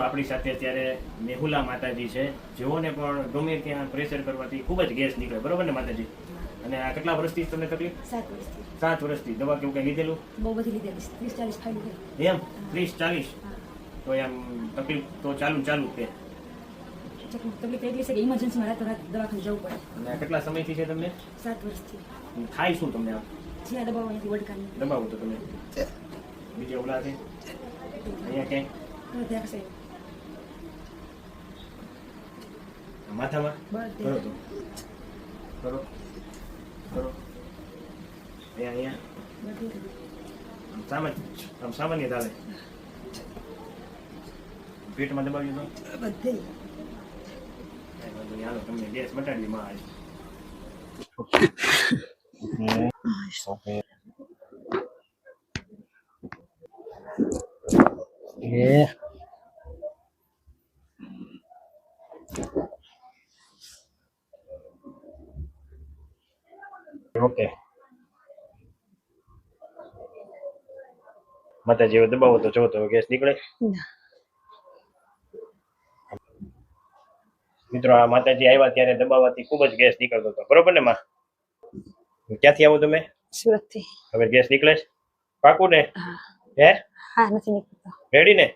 આપણી સાથે અત્યારે મેહુલા માતાજી છે. જેઓને પણ ગમે ત્યાં પ્રેશર કરવાથી ખૂબ જ ગેસ નીકળે. બરોબર ને માતાજી? અને આ કેટલા વર્ષથી તમને તકલીફ? સાત વર્ષથી. સાત વર્ષથી. દવા કેવું કઈ લીધેલું? બહુ બધી લીધેલી ત્રીસ ચાલીસ ફાઇલ એમ? ત્રીસ ચાલીસ? તો એમ તકલીફ તો ચાલુ ચાલુ જ તકલીફ તકલીફ એટલી છે કે ઇમરજન્સીમાં રાતો રાત દવાખાને જવું પડે. અને કેટલા સમયથી છે તમને? સાત વર્ષથી. થાય શું તમને જ્યાં દબાવો અહીંયાથી વડકાની. દબાવો તો તમે. બીજે ઓલા છે અહીંયા ક્યાંય ત્યાં કશે માથામાં બધે કરો તો કરો કરો અહીંયા અહીંયા બધે આમ સામાન્ય આમ સામાન્ય ચાલે પેટમાં દબાવ્યું તો બધે કાંઈ વાંધો નહીં, હાલો તમને ગેસ મટાડી માં આજે એ ઓકે માતાજી દબાવો તો જો તો ગેસ નીકળે. મિત્રો આ માતાજી આવ્યા ત્યારે દબાવવાથી ખૂબ જ ગેસ નીકળતો હતો. બરોબર ને માં? ક્યાંથી આવો તમે? સુરતથી. હવે ગેસ નીકળે? પાકું ને? હા. હે? હા નથી નીકળતો. રેડી ને?